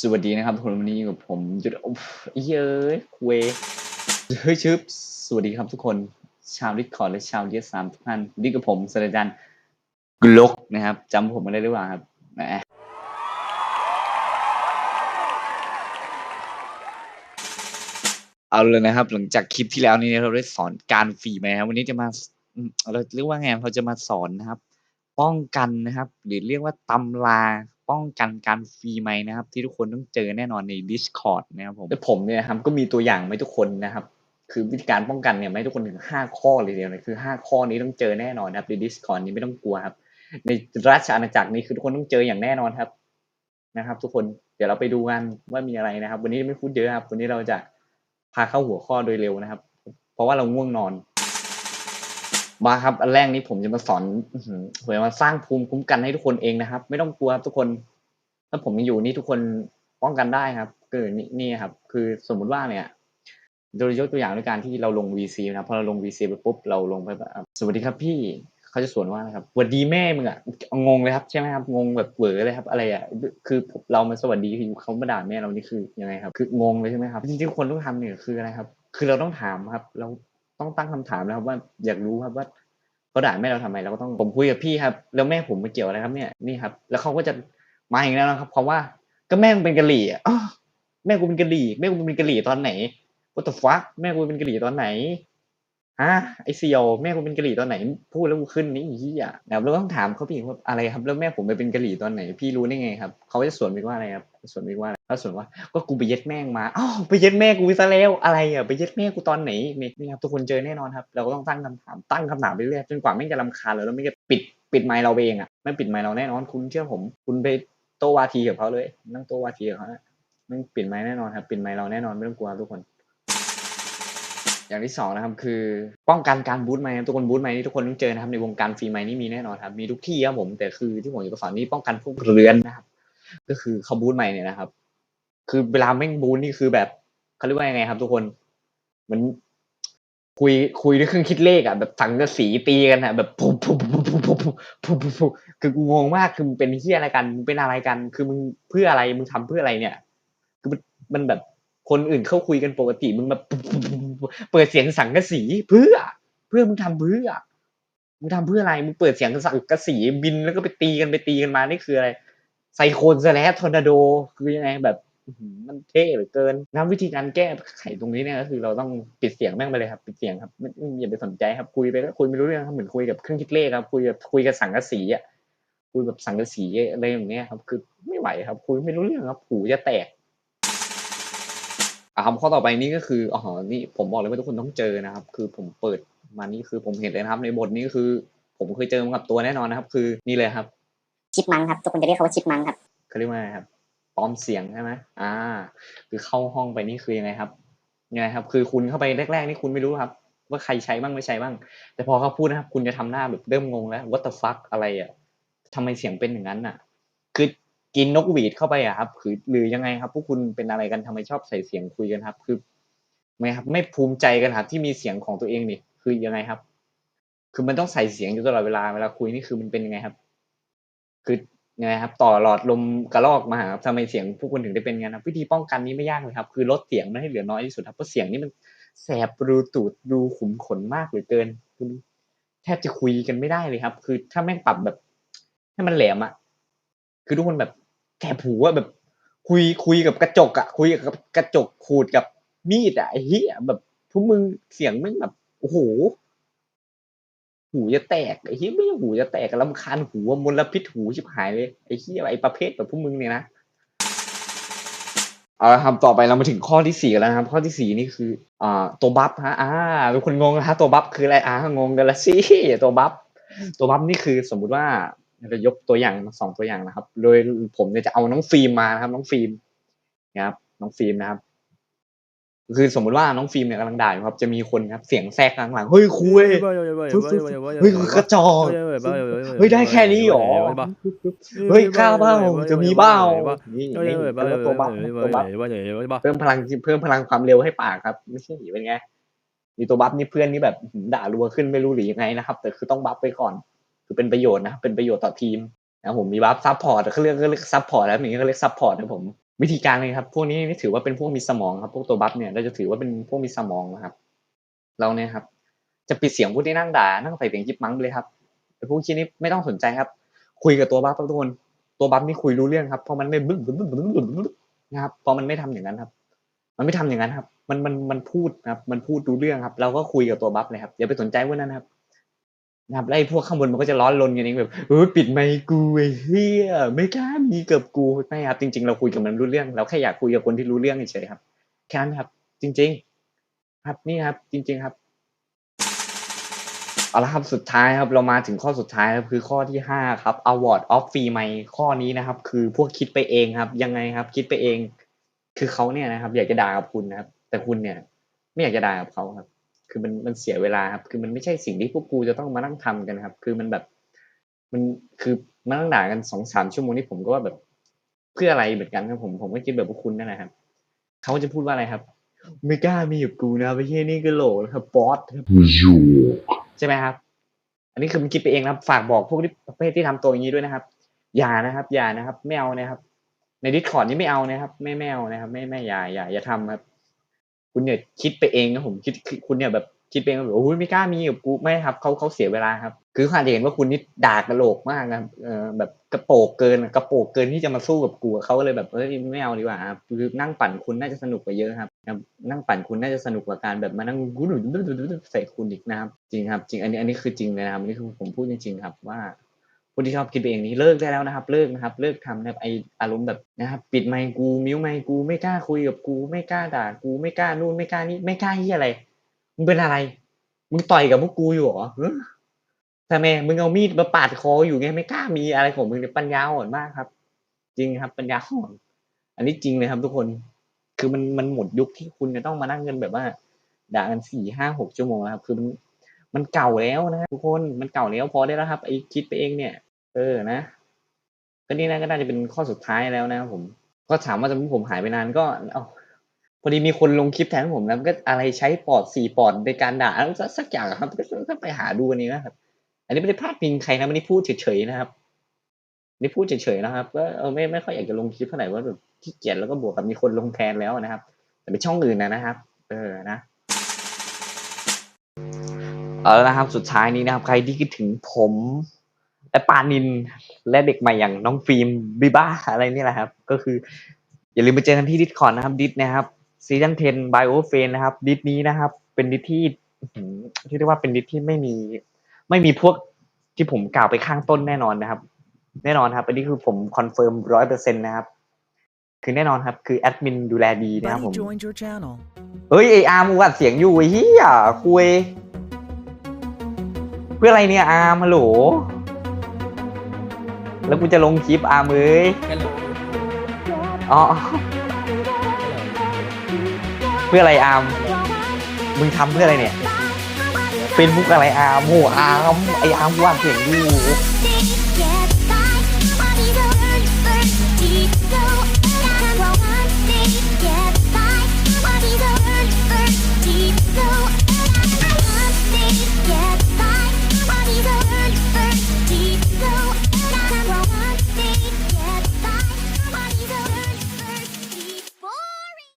สวัสดีนะครับทุกคนวันนี้กับผมจุดโอ้เย้ยคุยเฮ้ยชึบสวัสดีครับทุกคนชาวดิสคอร์ดและชาวเดียสามทุกท่านนี่กับผมสรจันกลกนะครับจำผมม่ได้หรือเปล่าครับแหมเอาเลยนะครับ หลังจากคลิปที่แล้วนี้เราได้สอนการฟรีไหมครับวันนี้จะมาเราเรียกว่าไงเราจะมาสอนนะครับ ป้องกันนะครับ หรือเรียกว่าตำรา ป้องกันการฟรีไหมนะครับ ที่ทุกคนต้องเจอแน่นอนใน Discord นะครับผมแต่ผมเนี่ยครับก็มีตัวอย่างไหมาให้ทุกคนนะครับ คือวิธีการป้องกันเนี่ยไม่ให้ทุกคนถึงห้าข้อเลยเดียวเลยคือห้าข้อนี้ต้องเจอแน่นอนนะครับใน Discord นี้ไม่ต้องกลัวครับ ในราชอาณาจักรนี้คือทุกคนต้องเจออย่างแน่นอนครับนะครับ ทุกคนเดี๋ยวเราไปดูกันว่ามีอะไรนะครับ วันนี้ไม่พูดเยอะครับ วันนี้เราจะพาเข้าหัวข้อโดยเร็วนะครับ เพราะว่าเราง่วงนอน มาครับอันแรกนี้ผมจะมาสอนอื้อหือผมาสร้างภูมิคุ้มกันให้ทุกคนเองนะครับ ไม่ต้องกลัวครับทุกคน ถ้าผมยังอยู่นี่ทุกคนป้องกันได้ครับคือนี่นี่ครับ คือสมมุติว่าเนี่ยโดยยกตัวอย่างด้วยการที่เราลง VC นะพอเราลง VC ไปปุ๊บเราลงไปสวัสดีครับพี่เขาจะสวนว่าอะไรครับสวัสดีแม่มึงอะงงเลยครับใช่ไหมครับงงแบบเหวอเลยครับ อะไรอะคือเรามาสวัสดีคือเขามาด่าแม่เรานี่คือยังไงครับ คืองงเลยใช่ไหมครับจริงๆคนต้องทำเนี่ยคืออะไรครับ คือเราต้องถามครับ เรา ต้องตั้งคำถามนะครับว่าอยากรู้ครับว่าเขาด่าแม่เราทำไมเราก็ต้องผมคุยกับพี่ครับ แล้วแม่ผมมาเกี่ยวอะไรครับเนี่ยนี่ครับ แล้วเขาก็จะมาอีกแล้วนะครับเพราะว่าก็แม่มึงเป็นกะหรี่อะแม่กูเป็นกะหรี่แม่กูเป็นกะหรี่ตอนไหนวัตฟักแม่กูเป็นกะหรี่ตอนไหน ฮะไอเซียวแม่กูเป็นกะหรี่ตอนไหน พูดแล้วกูขึ้นนี่อีอะแล้วเราต้องถามเขาพี่ว่าอะไรครับ แล้วแม่ผมไปเป็นกะหรี่ตอนไหน พี่รู้ได้ไงครับเขาจะสวนไปว่าอะไรครับสวนไปว่าอะไรเขาสวนว่าก็กูไปเย็ดแม่งมาอ้าวไปเย็ดแม่กูซะแล้วอะไรอะไปเย็ดแม่กูตอนไหนนี่ครับทุกคนเจอแน่นอนครับ เราก็ต้องตั้งคำถามตั้งคำถามไปเรื่อยจนกว่าแม่งจะรำคาญเราแล้วไม่จะปิดปิดไมค์เราเองอะไม่ปิดไมค์เราแน่นอน คุณเชื่อผม คุณไปโต้วาทีกับเขาเลย นั่งโต้วาทีกับเขานะไม่ปิดไมค์แน่นอนครับปิดไมค์เราแน่นอนไม่ต้องกลัวทุกคน อย่างที่สองนะครับคือป้องกันการบูตไมทุกคนบูตไมนี่ทุกคนต้องเจอนะครับในวงการฟรีไมนี่มีแน่นอนครับมีทุกที่ครับผมแต่คือที่ผมจะสอนนี้ป้องกันพวกเรือนนะครับ ก็คือเขาบูตไมเนี่ยนะครับ คือเวลาแม่งบูตนี่คือแบบเขาเรียกว่ายังไงครับ ทุกคนเหมือนคุยคุยด้วยเครื่องคิดเลขอะแบบสังกสีตีกันอะแบบปุ๊บปุ๊บปุ๊บปุ๊บปุ๊บปุ๊บปุ๊บคือกูงงมากคือมึงเป็นเฮียอะไรกันมึงเป็นอะไรกัน คือมึงเพื่ออะไรมึงทำเพื่ออะไรเนี่ย คือมันแบบคนอื่นเข้าคุยกันปกติมึงแบบ เปิดเสียงสังกะสีเพื่อ เพื่อมึงทำเพื่อมึงทำเพื่ออะไรมึงเปิดเสียงสังกะสีบินแล้วก็ไปตีกันไปตีกันมานี่คืออะไรไซโคนสแลชทอร์นาโดคือยังไงแบบมันเท่เหลือเกินนะวิธีการแก้ไขตรงนี้เนี่ยก็คือเราต้องปิดเสียงแม่งไปเลยครับ ปิดเสียงครับไม่อย่าไปสนใจครับคุยไปก็คุยไม่รู้เรื่องครับเหมือนคุยกับเครื่องคิดเลขครับคุยแบบคุยกับสังกะสีอะคุยแบบสังกะสีอะไรอย่างเงี้ยครับ คือไม่ไหวครับ คุยไม่รู้เรื่องครับหูจะแตก อะครับข้อต่อไปนี้ก็คืออ๋อนี่ผมบอกเลยว่าทุกคนต้องเจอนะครับ คือผมเปิดมานี่คือผมเห็นเลยนะครับ ในบทนี้ก็คือ ผมเคยเจอมากับตัวแน่นอนนะครับ คือนี่เลยครับ ชิปมังครับทุกคนจะเรียกเขาว่าชิปมังครับเขาเรียกว่าไงครับปลอมเสียงใช่ไหมอ่า คือเข้าห้องไปนี่คือยังไงครับยังไงครับ คือคุณเข้าไปแรกๆนี่คุณไม่รู้ครับ ว่าใครใช้บ้างไม่ใช้บ้าง แต่พอเขาพูดนะครับ คุณจะทำหน้าแบบเริ่มงงแล้ว what the fuck อะไรอะทำไมเสียงเป็นอย่างนั้นอะคือ กินนกหวีดเข้าไปอะครับคือหรือยังไงครับ พวกคุณเป็นอะไรกันทำไมชอบใส่เสียงคุยกันครับ คือไม่ครับ ไม่ภูมิใจกันครับ ที่มีเสียงของตัวเองนี่คือยังไงครับ คือมันต้องใส่เสียงอยู่ตลอดเวลาเวลาคุยนี่คือมันเป็นยังไงครับ คือยังไงครับ ต่อหลอดลมกระลอกมาหาครับทำไมเสียงพวกคุณถึงได้เป็นงั้นครับวิธีป้องกันนี้ไม่ยากเลยครับ คือลดเสียงมันให้เหลือน้อยที่สุดครับเพราะเสียงนี่มันแสบรูตูดรูขุมขนมากเหลือเกินคุณแทบจะคุยกันไม่ได้เลยครับ คือถ้าแม่งปรับแบบ ให้มันแหลมอะคือทุกคนแบบ แกบหูอะแบบคุยคุยกับกระจกอะคุยกับกระจกขูดกับมีดอะไอ้เหี้ยแบบพวกมึงเสียงแม่งแบบโอ้โหหูจะแตกไอ้เหี้ยไม่ใช่หูจะแตกลำคาญหูมลพิษหูชิบหายเลยไอ้เหี้ยไอ้ประเภทแบบพวกมึงเนี่ยนะเอาละครับต่อไปเรามาถึงข้อที่สี่แล้วนะครับ ข้อที่สี่นี่คืออ่าตัวบัฟฮะอ่าทุกคนงงนะฮะตัวบัฟคืออะไรอ่างงกันละสิตัวบัฟตัวบัฟนี่คือสมมุติว่า เรายกตัวอย่างมาสองตัวอย่างนะครับ โดยผมเนี่ยจะเอาน้องฟิล์มมานะครับ น้องฟิล์มนะครับน้องฟิล์มนะครับ คือสมมุติว่าน้องฟิล์มเนี่ยกำลังด่าอยู่ครับ จะมีคนครับ เสียงแทรกข้างหลังเฮ้ยคุยเฮ้ยกระจอกเฮ้ยได้แค่นี้หรอเฮ้ยข้าเบ้าจะมีเบ้านี่นี่แล้วตัวบัฟตัวบัฟเพิ่มพลังเพิ่มพลังความเร็วให้ปากครับไม่ใช่หนีเป็นไงมีตัวบัฟนี่เพื่อนนี่แบบด่ารัวขึ้นไม่รู้หรือยังไงนะครับ แต่คือต้องบัฟไปก่อน คือเป็นประโยชน์นะ เป็นประโยชน์ต่อทีมนะผมมีบัฟซับพอร์ตเขาเรียกเขาเรียกซับพอร์ตแล้วอย่างนี้เขาเรียกซับพอร์ตนะผมวิธีการเลยครับ พวกนี้นี่ถือว่าเป็นพวกมีสมองครับ พวกตัวบัฟเนี่ยเราจะถือว่าเป็นพวกมีสมองนะครับ เราเนี่ยครับ จะปิดเสียงพวกที่นั่งด่านั่งใส่เสียงยิบมังเลยครับแต่พวกชี้นี้ไม่ต้องสนใจครับ คุยกับตัวบัฟทุกคนตัวบัฟนี่คุยรู้เรื่องครับเพราะมันไม่บึ้งบึ้งบึ้งบึ้งบึ้งบึ้นะครับเพราะมันไม่ทำอย่างนั้นครับ มันไม่ทำอย่างนั้นครับ มันมันมันพูดนะครับ มันพูดรู้เรื่องครับ เราก็คุยกับตัวบัฟเลยครับอย่าไปสนใจพวกนั้นครับ นะครับแล้วไอ้พวกข้างบนมันก็จะร้อนรนกันเองแบบเออปิดไมค์กูเหี้ยไม่กล้ามีกับกูไม่ครับจริง ๆ เราคุยกับมันรู้เรื่องเราแค่อยากคุยกับคนที่รู้เรื่องเฉยครับแค่นั้นครับ จริง ๆ ครับนี่ครับ จริง ๆ ครับเอาละครับสุดท้ายครับ เรามาถึงข้อสุดท้ายครับคือข้อที่ห้าครับ award of free ไมค์ข้อนี้นะครับ คือพวกคิดไปเองครับ ยังไงครับ คิดไปเอง คือเขาเนี่ยนะครับ อยากจะด่ากับคุณนะครับ แต่คุณเนี่ย ไม่อยากจะด่ากับเขาครับ คือมันมันเสียเวลาครับ คือมันไม่ใช่สิ่งที่พวกกูจะต้องมานั่งทำกันครับ คือมันแบบ มันคือมานั่งด่ากันสองสามชั่วโมงนี่ผมก็ว่าแบบเพื่ออะไรเหมือนกันครับผมผมก็คิดแบบพวกคุณนั่นแหละครับเขาจะพูดว่าอะไรครับไม่กล้ามีกับกูนะไม่ใช่นี่ก็โหลนะครับบอสครับใช่ไหมครับ อันนี้คือมันคิดไปเองนะครับ ฝากบอกพวกที่ประเภทที่ทำตัวอย่างนี้ด้วยนะครับ อย่านะครับอย่านะครับไม่เอานะครับ ในดิสคอร์ดนี่ไม่เอานะครับ ไม่ไม่เอานะครับ ไม่ไม่อย่าอย่าอย่าทำครับ คุณเนี่ยคิดไปเองนะผมคิดคุณเนี่ยแบบคิดไปเองแบบโอ้ยไม่กล้ามีกับกูไม่ครับเขาเขาเสียเวลาครับ คือเขาอาจจะเห็นว่าคุณนี่ด่ากระโหลกมากนะเออแบบกระโปกเกินกระโปกเกินที่จะมาสู้กับกูเขาก็เลยแบบเอ้ยไม่เอาดีกว่าครับคือนั่งปั่นคุณน่าจะสนุกกว่าเยอะครับ นั่งปั่นคุณน่าจะสนุกกว่าการแบบมานั่งกูหนุใส่คุณอีกนะครับ จริงครับ จริงอันนี้อันนี้คือจริงเลยนะครับอันนี้คือผมพูดจริงๆครับว่า คนที่ชอบคิดไปเองนี้เลิกได้แล้วนะครับ เลิกนะครับ เลิกทำนะไออารมณ์แบบนะครับ ปิดไมค์กูมิวไมค์กูไม่กล้าคุยกับกู ไม่กล้าด่ากูไม่กล้านู่นไม่กล้านี่ไม่กล้าที่อะไรมึงเป็นอะไรมึงต่อยกับพวกกูอยู่เหรอเฮ้ยทำไมมึงเอามีดมาปาดคออยู่ไงไม่กล้ามีอะไรของมึงเนี่ยปัญญาอ่อนมากครับ จริงครับ ปัญญาอ่อนอันนี้จริงเลยครับ ทุกคนคือมันมันหมดยุคที่คุณจะต้องมานั่งกันแบบว่า ด่ากันสี่ห้าหกชั่วโมงครับ คือมันมันเก่าแล้วนะทุกคนมันเก่าแล้วพอได้แล้วครับไอคิดไปเองเนี่ย เออนะก็นี่นะก็น่าจะเป็นข้อสุดท้ายแล้วนะครับผม ก็ถามว่าทำไมผมหายไปนานก็เอ้าพอดีมีคนลงคลิปแทนผมนะก็อะไรใช้ปอดสี่ปอดในการด่าสักสักอย่างครับก็ไปหาดูอันนี้นะครับ อันนี้ไม่ได้พลาดพิงใครนะไม่ได้พูดเฉยๆนะครับนี่พูดเฉยๆนะครับก็เออไม่ไม่ค่อยอยากจะลงคลิปเท่าไหร่ว่าแบบขี้เกียจแล้วก็บวกกับมีคนลงแทนแล้วนะครับ แต่เป็นช่องอื่นนะนะครับ เออนะเอาละนะครับสุดท้ายนี้นะครับ ใครที่คิดถึงผม และปานินและเด็กใหม่อย่างน้องฟิล์มบิบ้าอะไรนี่แหละครับ ก็คือ อย่าลืมไปเจอกันที่ดิสคอนนะครับดิสนะครับซีซั่น10 b บโอเฟนนะครับดิสนี้นะครับ เป็นดิสที่อื้อหือที่เรียกว่าเป็นดิสที่ไม่มี ไม่มีพวกที่ผมกล่าวไปข้างต้นแน่นอนนะครับ แน่นอนครับ อันนี้คือผมคอนเฟิร์มร้อยเปอร์เซ็นต์นะครับ คือแน่นอนครับ คือแอดมินดูแลดีนะครับผม Buddy joined your channel. เฮ้ยไออาร์มมึงอัดเสียงอยู่ไอ้เหี้ยคุย เพื่ออะไรเนี่ยอาร์มฮัลโหล แล้วกูจะลงคลิปอาร์มเอ้ยฮัลโหลอ๋อ เพื่ออะไรอาร์มมึงทำเพื่ออะไรเนี่ย เป็นมุกอะไรอาร์มโหอาร์มไออาร์มกูอัดเสียงอยู่